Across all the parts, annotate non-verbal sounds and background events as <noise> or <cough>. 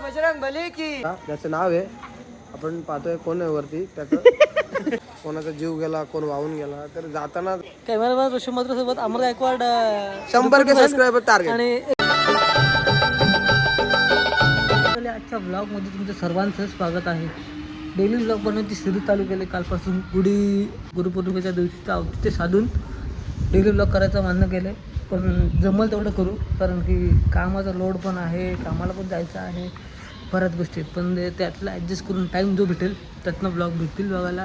बजरंग बली की! त्याचं नाव आहे. आपण पाहतोय कोण आहे वरती. त्याचं <laughs> कोणाचा जीव गेला कोण वाहून गेला तर जाताना कॅमेरामॅन ऋषिमंत्र सोबत अमर गायकवाड शंभर के सबस्क्रायबर टार्गेट आणि आजच्या ब्लॉगमध्ये तुमचं सर्वांचं स्वागत आहे. डेली ब्लॉग बनवण्याची सुरू चालू केले कालपासून. गुढी गुरुपौर्णिमेच्या दिवशीचं औचित्य साधून डेली ब्लॉग करायचं मान्य केलं पण जमल तेवढं करू कारण की कामाचा लोड पण आहे कामाला पण जायचं आहे बऱ्याच गोष्टी पण त्यातला ॲडजस्ट करून टाईम जो भेटेल त्यातनं ब्लॉग भेटतील बघायला.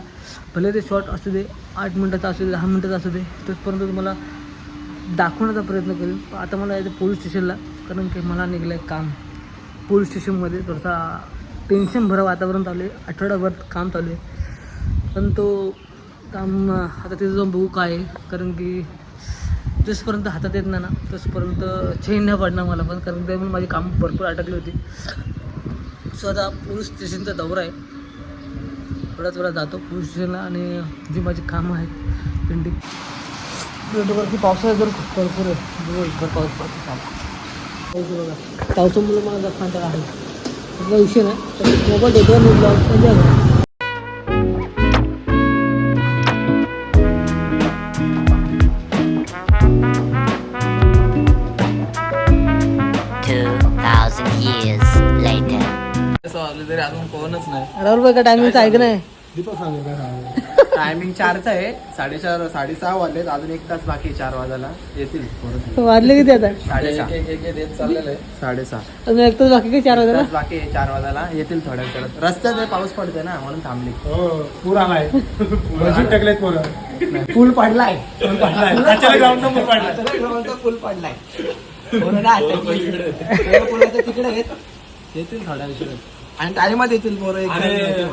भले ते शॉर्ट असू दे आठ मिनटाचा असू दे दहा मिनटाचा असू दे तोचपर्यंत तुम्हाला दाखवण्याचा प्रयत्न करेन आता मला यायचं पोलीस स्टेशनला कारण की मला निघलं आहे काम पोलीस स्टेशनमध्ये थोडासा टेन्शन भरा वातावरण चालू आहे आठवडाभर काम चालू आहे. पण तो काम आता तिथं जाऊन बघू काय आहे. कारण की जसपर्यंत हातात येत नाही ना तसपर्यंत चेन नाही पडणार मला पण कारण त्यामुळे माझी कामं भरपूर अटकली होती. सो आता पोलीस स्टेशनचा दौरा आहे. थोड्याच वेळा जातो पोलीस स्टेशनला आणि जी माझी कामं आहेत पेंटिंग रोडवरती पावसाळा जर खूप भरपूर आहे दिवसभर पाऊस पडतो काम. बघा पावसामुळे मला जर कंटाळा आहे. विषय नाही तर मोबाईल डेटवर ब्लॉग एन्जॉय करा राहुल भाई का टायमिंगचं ऐक नाही टायमिंग चारचा आहे. साडेचार साडेसहा वाजलेत. अजून एक तास बाकी आहे चार वाजायला. येतील परत. वाजले किती आता? साडेसहा. साडेसहा. अजून एक तास बाकी काही चार वाजता तास बाकी आहे चार वाजायला. येतील थोड्या वेळात. रस्त्यात आहे, पाऊस पडतोय ना म्हणून थांबली. पूर आलाय. मशीन टाकलेत पोरं. पूल पडलाय. पूल पडलाय. पूल पडलाय. <laughs> तिकडे येतील थोड्या वेळात. आणि टायमात येतील पोरं एक.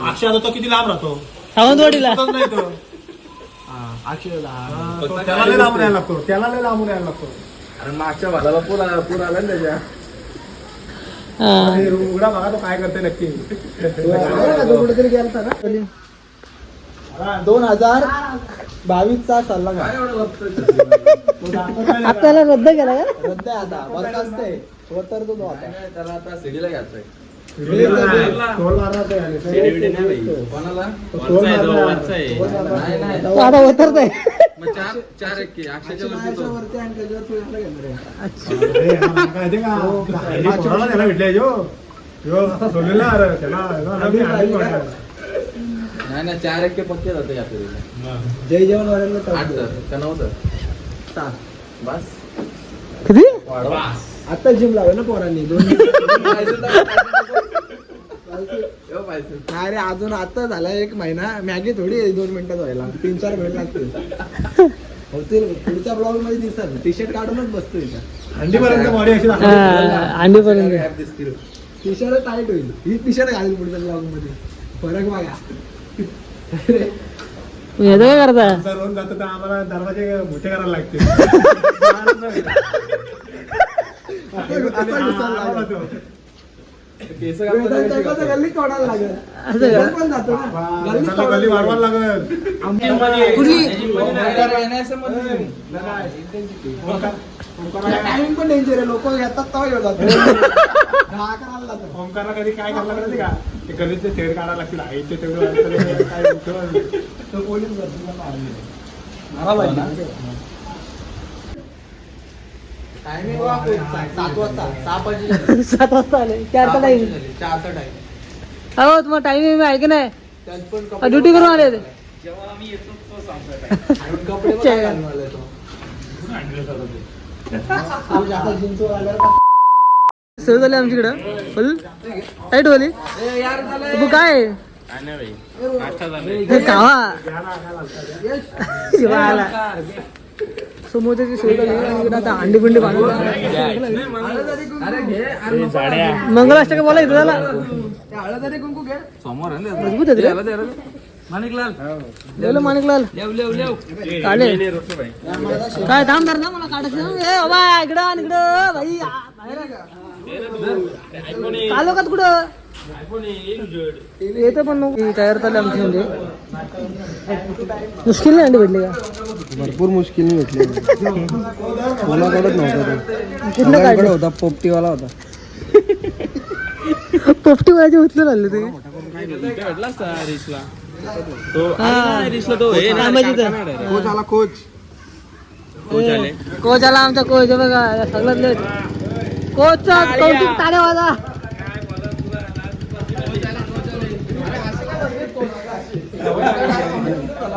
अक्षय आता तो किती लांब राहतो? सावंतवाडीला. तोच नाही तो. हा, अक्षयला हा, तो त्याला लय लांबून यायला लागतो. त्याला लय लांबून यायला लागतो. आणि मागच्या भागाला पूर आला पूर आला ना त्याच्या. हा. आणि उघडा बघा तो काय करते नक्की. कुठेतरी गेलता ना दोन हजार बावीसचा सल्ला का आपल्याला रद्द केला का? रद्द आहे आता. बरखास्त आहे तो आता टोल मारणार ते आणि ते- तो टोल मारणार. टोल मारणार. तो आता उतरत आहे. अक्षयच्या वरती आणि त्याच्यावर तू एवढं घेणार आहे. अरे, हा, काय ते का? जय तर सात. किती? आता जिम लावे ना पोरांनी. दोन <laughs> नाही रे अजून आता झाला एक महिना. मॅगी थोडी आहे दोन मिनिटात व्हायला. तीन चार मिनिट लागतील. होतील. पुढच्या ब्लॉगमध्ये दिसतात टी शर्ट काढूनच बसतो इथं. हंडीपर्यंत बॉडी अशी दाखवली. अंडीपर्यंत टी शर्ट टाईट होईल. ही टी शर्ट घालेल पुढच्या ब्लॉगमध्ये. फरक बघा. येतं काय करता? रोज जातो तर आम्हाला दरवाजे मोठे करायला लागते <laughs> <laughs> असं. केस गल्लीत तोडायला लागेल. असं पण जातो ना. गल्ली गल्ली वाढवायला टाइम पण डेंजर आहे. लोक घेतात तेव्हा येऊ जातो दहा अकराला जातो ओमकारला कधी काय करायला लागलं का? ते गल्लीतले शेड काढायला लागतील. आईचे तेवढे काय उठवलं. तो पोलीस भरतीला मारले. टायमिंग बघा खूप. सात वाजता. सहा पंचेचाळीस <laughs> सात वाजता आले. चारचा टाईम चारचा टाइम हो तुम्हाला आहे की नाही? ड्युटी करून आले ते. आणि कपडे पण काय घालून आलाय तो. <laughs> तो जास्त जिंकून आल्यावर सुरू झाली आमच्याकडं फुल टाईट वाली. तू काय आहे? कावा शिवा आला समोरची सोय झाली आता अंडी बिंडी बांधून मंगलाष्टक बोला इथं झाला. मजबूत आहे रे. लेवलं माणिकलाल काढले. काय थांब धर ना मला काढायचं. ए बाबा इकडं इकडं भाई आ, का कुठं? येतं पण तयार झाले आमची म्हणजे मुश्किल नाही अंडी भेटली का? भरपूर मुश्किल भेटली. कोणाकडेच नव्हता काढलं? होता पोपटीवाला होता. पोपटी वयाचे उचलून आले ते कोच आला कोच. कोच आला. आमचा कोच.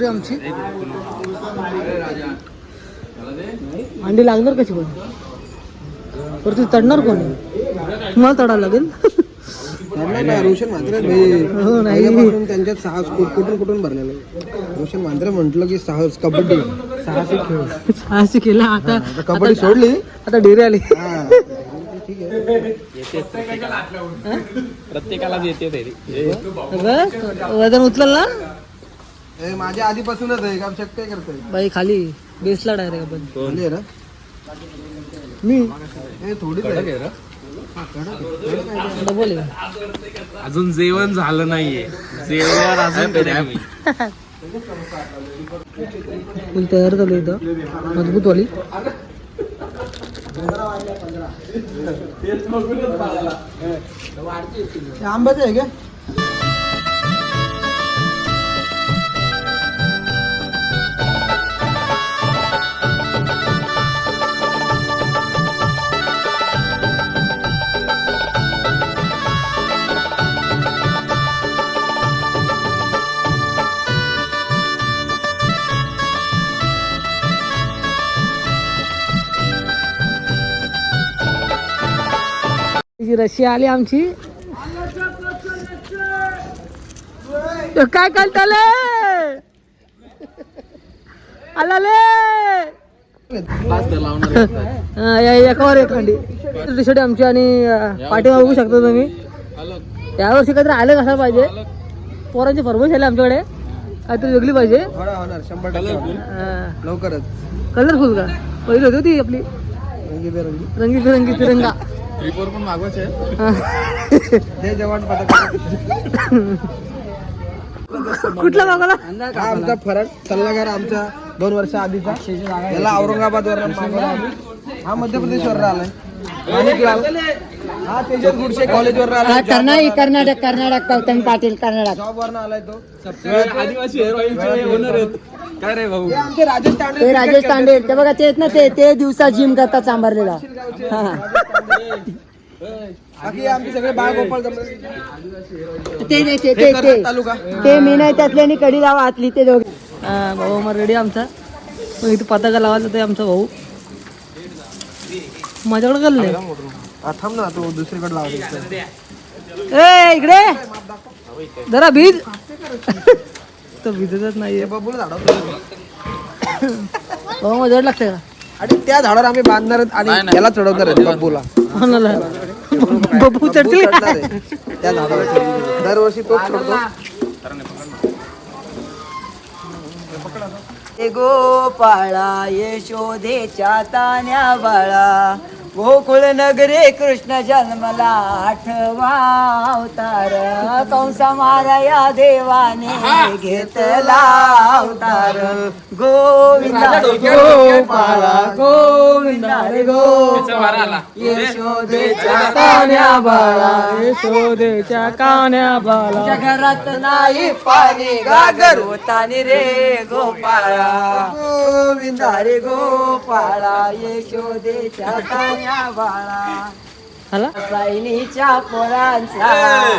तयारी आमची. अंडी लागणार कशी पण पर ती चढणार कोण? मला चढायला लागेल. रोशन मात्र भाई हो नाही. पहिल्यापासून त्यांच्यात साहस कुठून कुठून भरलेलं रोशन म्हटलं की साहस कबड्डी. साहसी खेळ. साहसी केला आता कबड्डी सोडली. आता डेरे आली. हा. आहे. बस वजन उचलल? ना हे माझ्या आधीपासूनच आहे का चेक काय करतोय. बाई खाली. बेसला डायरेक्ट आपण. खाली आहे ना? मी? हे थोडीच आहे. डबल आहे अजून जेवण झालं नाहीये. जेवण अजून नाही. फुल तयार झालं इथं. मजबूत वाली. आंब्याचं आहे का? रशी आली आमची. काय हा, या एकावर एक खंडी टी शर्ट आमची आणि पाठी बघू शकता तुम्ही. यावर्षी काहीतरी आलं कसा पाहिजे? पोरांची फरमाईश आली आमच्याकडे. काहीतरी वेगळी पाहिजे. लवकरच. कलरफुल का? पहिली होती होती आपली. रंगीबेरंगी. रंगी बिरंगी तिरंगा. रिपोर्ट पण मागवायचे हा. पथक कुठला मागवला? हा आमचा फरक सल्लागार आमच्या दोन वर्ष आधीचा याला औरंगाबाद वर हा मध्य प्रदेश वर आलाय. हा तेजस गुडशे कर्नाटक कर्नाटक कर्नाटक गौतम पाटील कर्नाटक. जॉब वर आलाय तो. आदिवासी काय रे भाऊ? हे आमचे राजेश तांडे ते राजेश तांडे ते बघा तेच ना ते ते दिवसा जिम करतात सांभारलेला हा. बाकी आमचे सगळे बाळगोपाळ ते ते ते ते ते. कर्जत तालुका. ते मी नाही त्यातले आणि कडी लावा हातली ते दोघे. हा, भाऊ मग रेडी आमचा. मग इथे पताका लावायचा ते आमचा भाऊ. माझ्याकडे गल्ले हा, थांब ना तो दुसरीकडे लावतो ए इकडे. जरा भीज. तो भिजतच नाहीये. बबूला झाडावर मजा लागते का? आणि त्या झाडावर आम्ही बांधणार आणि याला चढवणार आहेत बब्बूला कोणाला बबू बब्बू चढतील. त्या झाडावर दरवर्षी तोच चढतो. गोपाळा यशोदेच्या तान्या बाळा. गोकुळ नगरे कृष्ण जन्मला आठवा अवतार. कंसा मारया देवाने घेतला अवतार. गोविंदा रे गोपाळा गोविंदा रे गोपाळा यशोदेच्या तान्या बाळा. यशोदेच्या कान्या तुझ्या घरात नाही पाणी गागर होतानी रे गोपाळा. गोविंदा रे गोपाळा यशोदेच्या तान्या बाळा. आला? रसायनीच्या पोरांचा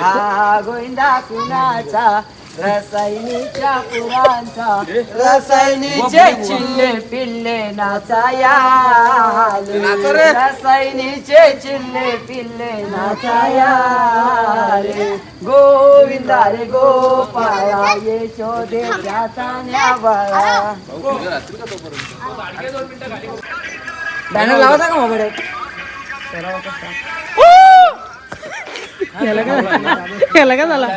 हा गोविंदा कुणाचा? रसायनीच्या पोरांचा रसायनीचे चिल्ले पिल्ले नाचाया रसायनीचे चिल्ले पिल्ले नाचाया रे गोविंदा रे गोपाळा यशोदे त्याचा बाळा. बॅनर लावता का मोबाईल याला काय झाला?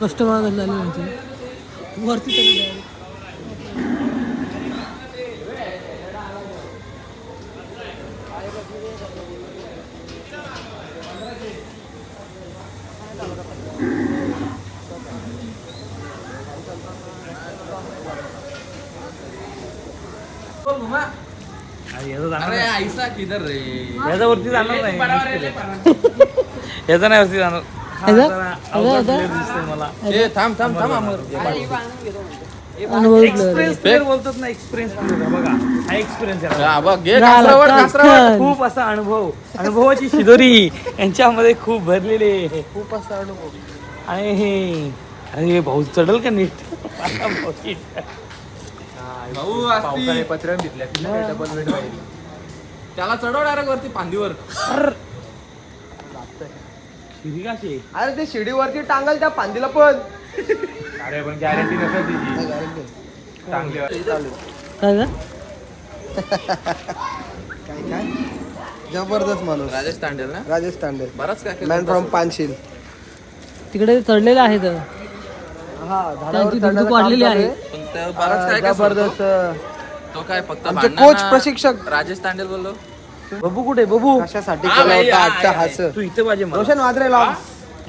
कष्ट बघा झाले त्यांचे वरती तरी. याच्यावरती जाणार नाही याचा नाही वरती जाणार याचा? याचा? याचा? मला थांब थांब बोलतात ना एक्सपिरियन्स प्लेअर बघा हा एक्सपिरियन्स. खूप असा अनुभव अनुभवाची शिदोरी यांच्यामध्ये खूप भरलेले. खूप असा अनुभव. आणि हे अरे भाऊ चढल का नीट? डबल बेड त्याला चढव डायरेक्ट वरती फांदीवर. शिरी कशी? आहे? अरे ते शिडीवरती टांगल त्या फांदीला पण. अरे पण गॅरंटी नसेल तिची. चांगली. काय काय काय? जबरदस्त माणूस. राजेश तांडेल ना? राजेश तांडे बराच काय मॅन फ्रॉम पानशील. तिकडे चढलेले आहेत हा त्यांची धुकधुक वाढलेली आहे. पण ते बराच काय काय जबरदस्त. तो काय फक्त आमचे कोच प्रशिक्षक. राजेश तांडेल बोललो? बबू कुठे? बबू. कशासाठी केला होता? आजचा हास तू इथे पाहिजे मला. रोशन वाद्रे लॉग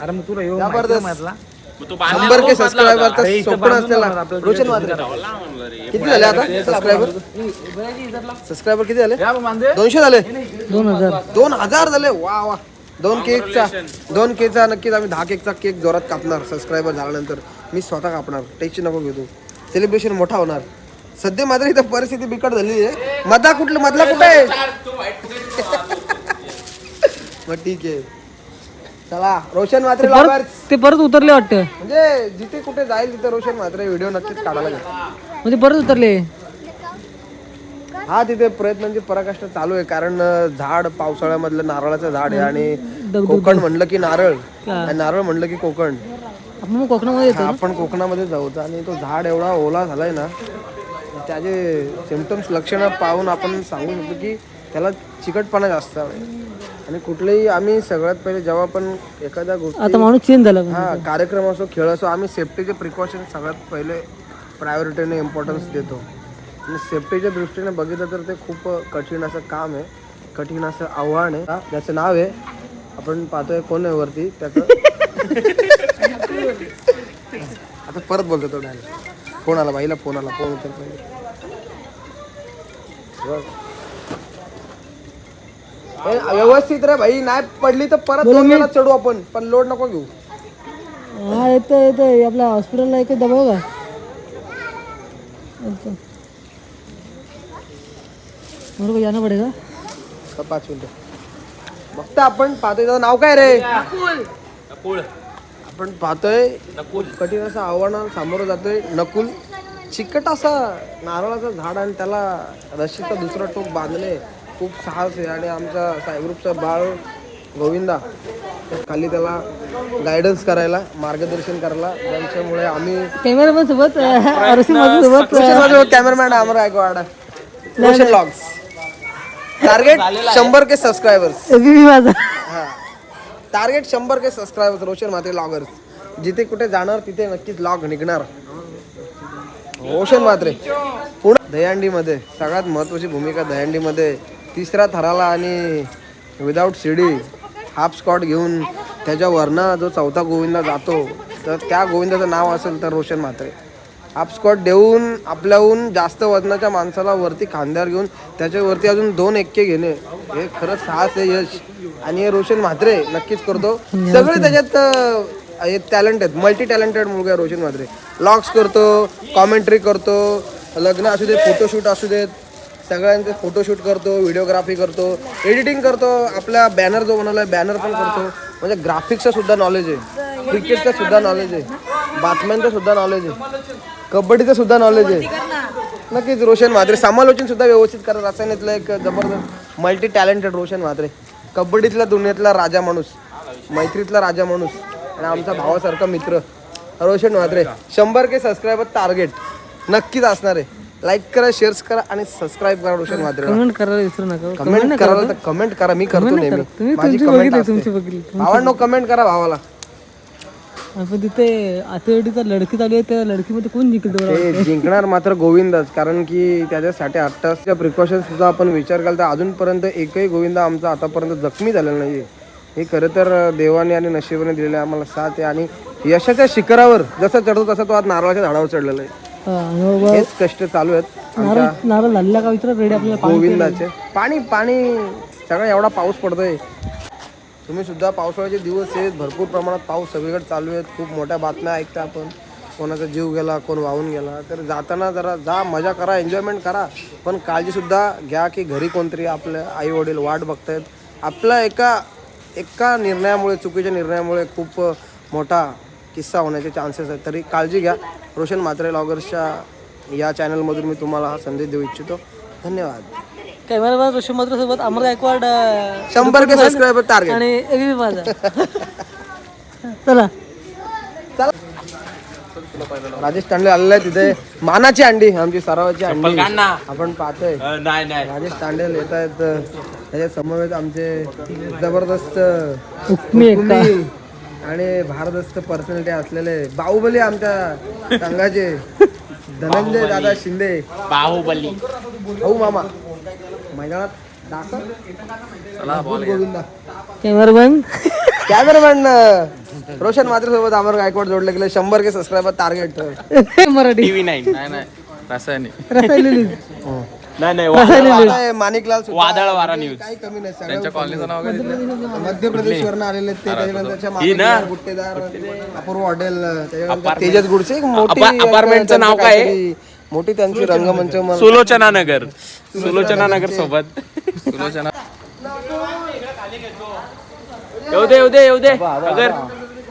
अरे मग तुला येऊ जबरदस्त. मारला शंभर के अरे इथं स्वप्न बांधून असलेला. लावणार आपल्याला रोशन वाद्रे किती झाले आता सबस्क्रायबर सबस्क्रायबर किती झाले? दोनशे झाले. दोन हजार. दोन हजार झाले. वा वा. दोन केकचा दोन केकचा नक्कीच आम्ही दहा केकचा केक जोरात कापणार. सबस्क्रायबर झाल्यानंतर मी स्वतः कापणार. टेन्शन नको घेऊ तू. सेलिब्रेशन मोठा होणार. सध्या मात्र इथं परिस्थिती बिकट झाली आहे. मधा कुठलं? मधला कुठे आहे? मग ठीक आहे. चला रोशन मात्रे ते परत उतरले वाटतं. म्हणजे जिथे कुठे जाईल तिथे रोशन मात्रे व्हिडिओ नक्कीच काढायला लागेल म्हणजे परत उतरले. हा तिथे प्रयत्नांची पराकाष्ठा चालू आहे. कारण अं, झाड पावसाळ्यामधलं नारळाचं झाड आहे आणि कोकण म्हणलं की नारळ. आणि नारळ म्हणलं की कोकण. आपण मग कोकणामध्ये येतो आपण कोकणामध्ये जाऊ आणि तो झाड एवढा ओला झालाय ना त्याचे सिमटम्स लक्षणं पाहून आपण सांगू शकतो की त्याला चिकटपणा जास्त आहे. आणि कुठलेही आम्ही सगळ्यात पहिले जेव्हा आपण एखाद्या गोष्टी आता माणूस चेंज झाला हा कार्यक्रम असो खेळ असो आम्ही सेफ्टीचे प्रिकॉशन सगळ्यात पहिले प्रायोरिटीने इम्पॉर्टन्स देतो. आणि सेफ्टीच्या दृष्टीने बघितलं तर ते खूप कठीण असं काम आहे. कठीण असं आव्हान आहे. हा, ज्याचं नाव आहे आपण पाहतोय कोण आहे वरती त्याचं <laughs> आता परत बोलतो तो डायरेक्ट फोन आला? बाईला फोन आला. फोन उचल पहिले. व्यवस्थित रे भाई नाही पडली तर परत वेळा चढू आपण पण लोड नको घेऊ. हा येतं येतं आपल्या हॉस्पिटलला एक दबाव का अच्छा. मेरे को जाना पड़ेगा तर पाच मिनिटं. बघता आपण पाहतोय त्याचं नाव काय रे? आपण पाहतोय कठीण असं आव्हानाला सामोरं जातोय नकुल. चिकट असा नारळाचं झाड आणि त्याला रशीचं दुसरं टोक बांधणे खूप साहस आहे. आणि आमचा सायग्रुपचा बाळ गोविंदा खाली त्याला गायडन्स करायला मार्गदर्शन करायला. ज्यांच्यामुळे आम्ही कॅमेरामॅन सोबत सोबत cameraman Amar Gaikwad Roshan logs target शंभर के सबस्क्रायबर्स माझा. टार्गेट शंभर K subscribers Roshan Mhatre loggers जिथे कुठे जाणार तिथे नक्कीच लॉग निघणार. रोशन मात्रे पुणे दहीहंडीमध्ये सगळ्यात महत्त्वाची भूमिका दहीहंडीमध्ये. तिसऱ्या थराला आणि विदाऊट सिडी हाफ स्कॉट घेऊन त्याच्यावरनं जो चौथा गोविंदा जातो तर त्या गोविंदाचं नाव असेल तर रोशन मात्रे हाफ स्कॉट देऊन आपल्याहून जास्त वजनाच्या माणसाला वरती खांद्यावर घेऊन त्याच्यावरती अजून दोन एक्के घेणे हे खरंच साहस आहे यश. आणि हे रोशन म्हात्रे नक्कीच करतो. सगळे त्याच्यात एक टॅलेंट आहेत मल्टी टॅलेंटेड मुलगा आहे रोशन म्हात्रे. लॉग्स करतो कॉमेंट्री करतो लग्न असू दे फोटोशूट असू देत सगळ्यांचे फोटोशूट करतो व्हिडिओग्राफी करतो एडिटिंग करतो आपला बॅनर जो बनवला आहे बॅनर पण करतो. म्हणजे ग्राफिक्सचं सुद्धा नॉलेज आहे क्रिकेटचं सुद्धा नॉलेज आहे बातम्यांचं सुद्धा नॉलेज आहे कबड्डीचं सुद्धा नॉलेज आहे. नक्कीच रोशन म्हात्रे समालोचन सुद्धा व्यवस्थित करत रसायनातलं एक जबरदस्त मल्टी टॅलेंटेड रोशन म्हात्रे. कबड्डीतल्या दुनियेतला राजा माणूस मैत्रीतला राजा माणूस. आणि आमचा भावासारखा मित्र. रोशन म्हात्रे शंभर के सबस्क्रायबर टार्गेट नक्कीच असणार आहे. लाईक करा शेअर करा आणि सबस्क्राईब करा रोशन म्हात्रे कमेंट करायला विसरू नका कमेंट कराल तर कमेंट करा मी करतो नेहमी. माझी कमेंट. भावांनो करा भावाला. आपण तिथे आतेवाडीचा लडकी चालू आहे त्या लडकीमध्ये कोण जिंकल बरं? ते जिंकणार मात्र गोविंदच कारण की त्याच्यासाठी अट्टासच्या प्रिकॉशन सुद्धा आपण विचार केला तर अजूनपर्यंत एकही गोविंद आमचा आतापर्यंत जखमी झालेला नाही हे खरं तर देवाने आणि नशिबाने दिलेलं आम्हाला साथ आहे. आणि यशाच्या शिखरावर जसं चढतो तसा तो आज नारळाच्या झाडावर चढलेला आहे. हेच कष्ट चालू आहेत. नारळ नारळ झालेला का विचारा रेडी आपल्याला पाणी गोविंदाचे. पाणी पाणी सगळा एवढा पाऊस पडतोय. तुम्ही सुद्धा पावसाळ्याचे दिवस आहेत. भरपूर प्रमाणात पाऊस सगळीकडे चालू आहेत. खूप मोठ्या बातम्या ऐकता आपण. कोणाचा जीव गेला कोण वाहून गेला. तर जाताना जरा जा मजा करा एन्जॉयमेंट करा. पण काळजी सुद्धा घ्या की घरी कोणतरी आपले आई वडील वाट बघतायत. आपल्या एका एका निर्णयामुळे चुकीच्या निर्णयामुळे खूप मोठा किस्सा होण्याचे चान्सेस आहेत. तरी काळजी घ्या. रोशन म्हात्रे लॉगर्सच्या या चॅनलमधून मी तुम्हाला हा संदेश देऊ इच्छितो. धन्यवाद. कॅमेरामॅन रोशन मात्र सोबत अमर गायकवाड शंभर के सबस्क्रायबर टार्गेट आणि माझा <laughs> चला. राजेश तांडे आलेला आहे तिथे मानाची अंडी आमची सरावाची अंडी आपण पाहतोय. नाही नाही. राजेश तांडेल येत आहेत त्याच्या समवेत आमचे जबरदस्त आणि भारदस्त पर्सनॅलिटी असलेले बाहुबली आमच्या संघाचे. धनंजय दादा शिंदे. बाहुबली. भाऊ मामा. मैदानात दाखल चला ball Govinda. Cameraman cameraman Roshan मात्र सोबत अमर गायकवाड जोडले गेले. शंभर के सबस्क्रायबर टार्गेट मराठी. नाही. नाही रासायनिक. रसायलेली नाही नाही माणिकलाल सुद्धा वादळ वारा न्यूज काही कमी नाही सगळं त्यांच्या कॉलनीचं नाव काय? मध्य प्रदेश वरनं आलेले आहेत ते त्याच्यानंतरच्या गुट्टेदार अपूर्व हॉटेल त्याच्यानंतर तेजस गुडसे एक मोठी अपार्टमेंटचं नाव काय? आहे? काहीतरी मोठी त्यांची रंगमंच सुलोचना नगर. सुलोचना नगर सोबत. सुलोचना येऊ दे येऊ दे येऊ दे. अगर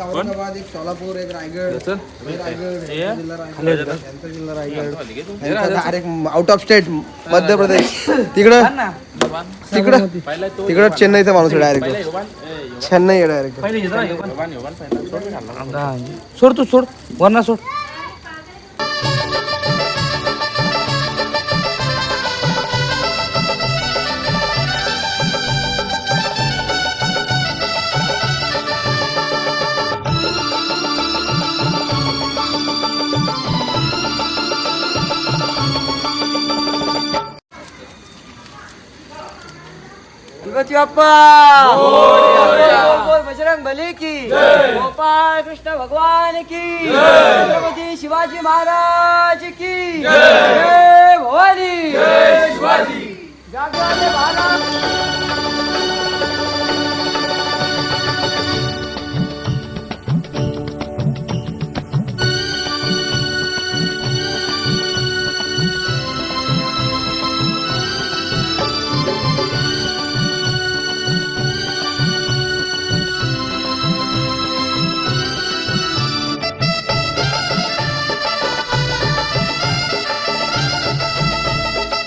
एक औरंगाबाद एक सोलापूर एक रायगड. हे रायगड यांचा जिल्हा रायगड. यांचा? जिल्हा Raigad. Direct out of state Madhya Pradesh. तिकडं? तिकडं? तिकडं चेन्नईचा माणूस डायरेक्ट चेन्नई डायरेक्ट. हा. सोड तू सोड. वरना सोड. गणपती बाप्पा बजरंग बली की गोपाळ कृष्ण भगवान की छत्रपती शिवाजी महाराज की जय भवानी जागवाले महाराज